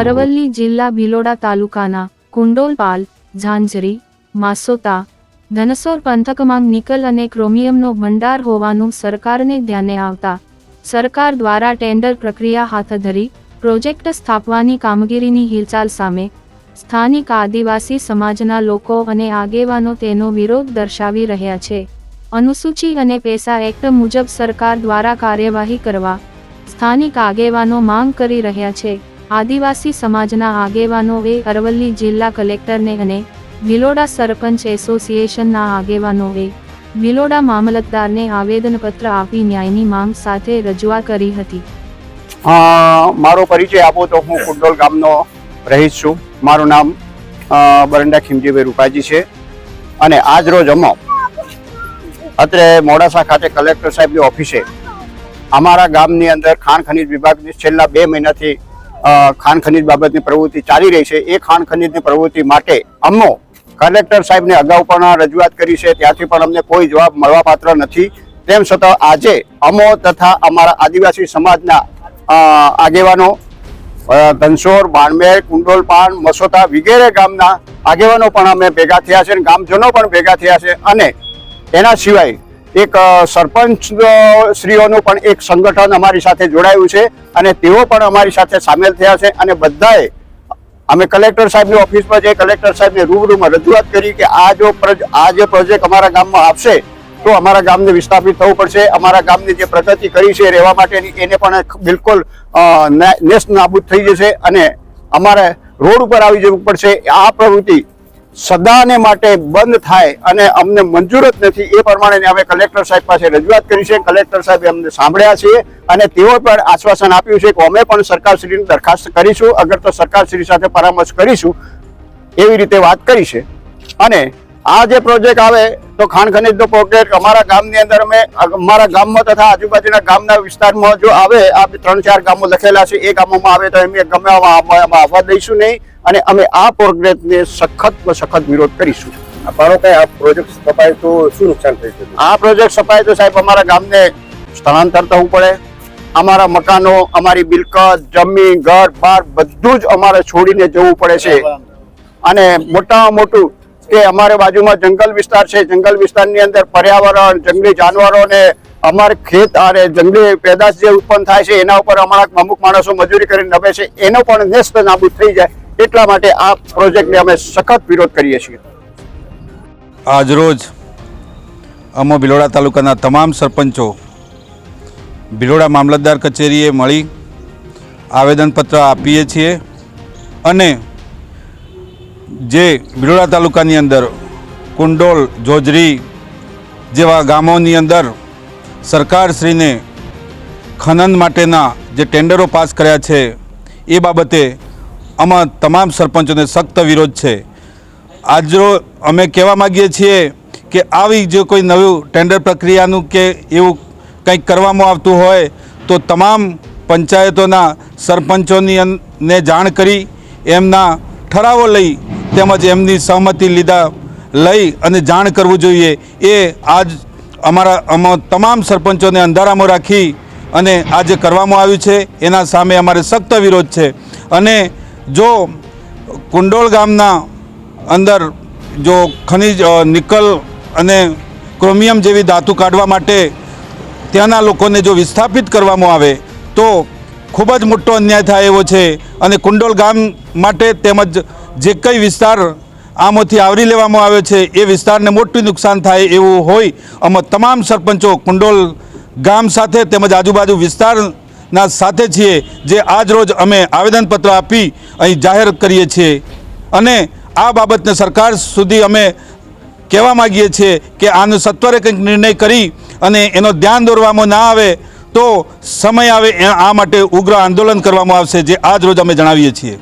અરવલ્લી જિલ્લા ભિલોડા તાલુકાના કુંડોલપાલ, ઝાંઝરી, માસોતા, ધનસોર પંથકમાં નિકલ અને ક્રોમિયમનો ભંડાર હોવાનું સરકારને ધ્યાને આવતા સરકાર દ્વારા ટેન્ડર પ્રક્રિયા હાથ ધરી પ્રોજેક્ટ સ્થાપવાની કામગીરીની હિલચાલ સામે સ્થાનિક આદિવાસી સમાજના લોકો અને આગેવાનો તેનો વિરોધ દર્શાવી રહ્યા છે. અનુસૂચિ અને પેસા એક્ટ મુજબ સરકાર દ્વારા કાર્યવાહી કરવા સ્થાનિક આગેવાનો માંગ કરી રહ્યા છે. આદિવાસી સમાજના આગેવાનોએ અરવલ્લી જિલ્લા કલેક્ટરને અને ભિલોડા સરપંચ એસોસિએશનના આગેવાનોએ ભિલોડા મામલતદારને આવેદનપત્ર આપી ન્યાયની માંગ સાથે રજૂઆત કરી હતી. મારો પરિચય આપો તો હું કુંડોલ ગામનો રહીશ છું. મારું નામ બરંડા ખીમજીભાઈ રૂપાજી છે. અને આજ રોજ અમો, અત્રે મોડાસા ખાતે કલેક્ટર સાહેબની ઓફિસે, અમારા ગામની અંદર ખાણ ખનિજ વિભાગની છેલ્લા બે મહિનાથી ખાણ ખનીજ બાબતની પ્રવૃત્તિ ચાલી રહી છે. એ ખાણ ખનીજની પ્રવૃત્તિ માટે અમો કલેક્ટર સાહેબને અગાઉ પણ રજૂઆત કરી છે. ત્યાંથી પણ અમને કોઈ જવાબ મળવાપાત્ર નથી. તેમ છતાં આજે અમો તથા અમારા આદિવાસી સમાજના આગેવાનો ધનસોર બાણમેર કુંડોલપાન મસોતા વગેરે ગામના આગેવાનો પણ અમે ભેગા થયા છે અને ગામજનો પણ ભેગા થયા છે અને એના સિવાય એક સરપંચ શ્રીઓનું પણ એક સંગઠન અમારી સાથે જોડાયું છે અને તેઓ પણ અમારી સાથે સામેલ થયા છે અને બધાએ, અમે કલેક્ટર સાહેબની ઓફિસમાં જઈ કલેક્ટર સાહેબને રૂબરૂમાં રજૂઆત કરી કે આ જો આ જે પ્રોજેક્ટ અમારા ગામમાં આપશે તો અમારા ગામને વિસ્થાપિત થવું પડશે. અમારા ગામની જે પ્રગતિ કરી છે રહેવા માટેની, એને પણ બિલકુલ નેસ્ત નાબૂદ થઈ જશે અને અમારે રોડ ઉપર આવી જવું પડશે. આ પ્રવૃત્તિ સદાને માટે બંધ થાય અને અમને મંજૂર જ નથી, એ પ્રમાણે અમે કલેક્ટર સાહેબ પાસે રજૂઆત કરી છે. કલેક્ટર સાહેબે અમને સાંભળ્યા છે અને તેઓ પણ આશ્વાસન આપ્યું છે કે અમે પણ સરકારશ્રીની દરખાસ્ત કરીશું. અગર તો સરકારશ્રી સાથે પરામર્શ કરીશું, એવી રીતે વાત કરી છે. અને આ જે પ્રોજેક્ટ આવે તો ખાણ ખનિજનો પ્રોજેક્ટ, અમારા ગામની અંદર અમે, અમારા ગામમાં તથા આજુબાજુના ગામના વિસ્તારમાં જો આવે, આ ત્રણ ચાર ગામો લખેલા છે. એ ગામોમાં આવે તો એમ ગમે આવા આવવા દઈશું નહીં. અને અમે આ પ્રોજેક્ટને સખત સખત વિરોધ કરીશું. કે આ પ્રોજેક્ટ સ્થપાય તો શું નુકસાન થઈ શકે? આ પ્રોજેક્ટ સપાય તો સાહેબ અમારા ગામને સ્થળાંતર થવું પડે. અમારા મકાનો અમારી મિલકત જમીન ઘર બાર બધું જ અમારે છોડીને જવું પડે છે. અને મોટામાં મોટું કે અમારે બાજુમાં જંગલ વિસ્તાર છે. જંગલ વિસ્તારની અંદર પર્યાવરણ જંગલી જાનવરો ને અમારે ખેત અને જંગલી પેદાશ જે ઉત્પન્ન થાય છે એના ઉપર અમારા અમુક માણસો મજૂરી કરીને નભે છે. એનો પણ નેસ્ત નાબૂદ થઈ જાય. એટલા માટે આ પ્રોજેક્ટને અમે સખત વિરોધ કરીએ છીએ. આજરોજ અમો ભિલોડા તાલુકાના તમામ સરપંચો ભિલોડા મામલતદાર કચેરીએ મળી આવેદનપત્ર આપીએ છીએ અને જે ભિલોડા તાલુકાની અંદર કુંડોલ, જોજરી જેવા ગામોની અંદર સરકારશ્રીને ખનન માટેના જે ટેન્ડરો પાસ કર્યા છે એ બાબતે આમાં તમામ સરપંચોને સખ્ત વિરોધ છે. આજરો અમે કહેવા માગીએ છીએ કે આવી જો કોઈ નવું ટેન્ડર પ્રક્રિયાનું કે એવું કંઈક કરવામાં આવતું હોય, તો તમામ પંચાયતોના સરપંચોની ને જાણ કરી, એમના ઠરાવો લઈ, તેમજ એમની સહમતિ લીધા લઈ અને જાણ કરવું જોઈએ. એ આજ અમારા, અમા તમામ સરપંચોને અંધારામાં રાખી અને આ જે કરવામાં આવ્યું છે. એના સામે અમારે સખ્ત વિરોધ છે. અને જો કુંડોળ ગામના અંદર જો ખનિજ નિકલ અને ક્રોમિયમ જેવી ધાતુ કાઢવા માટે ત્યાંના લોકોને જો વિસ્થાપિત કરવામાં આવે, તો ખૂબ જ મોટો અન્યાય થાય એવો છે. અને કુંડોલ ગામ માટે તેમજ જે કંઈ વિસ્તાર આમાંથી આવરી લેવામાં આવ્યો છે, એ વિસ્તારને મોટું નુકસાન થાય એવું હોય. અમે તમામ સરપંચો કુંડોલ ગામ સાથે તેમજ આજુબાજુ વિસ્તારના સાથે છીએ જે આજ રોજ અમે આવેદનપત્ર આપી અહીં જાહેર કરીએ છીએ. અને આ બાબતને સરકાર સુધી અમે કહેવા માગીએ છીએ કે આનો સત્વરે કંઈક નિર્ણય કરી અને એનો ધ્યાન દોરવામાં ના આવે તો સમય આવે આ માટે ઉગ્ર આંદોલન કરવામાં આવશે, જે આજ રોજ અમે જણાવીએ છીએ.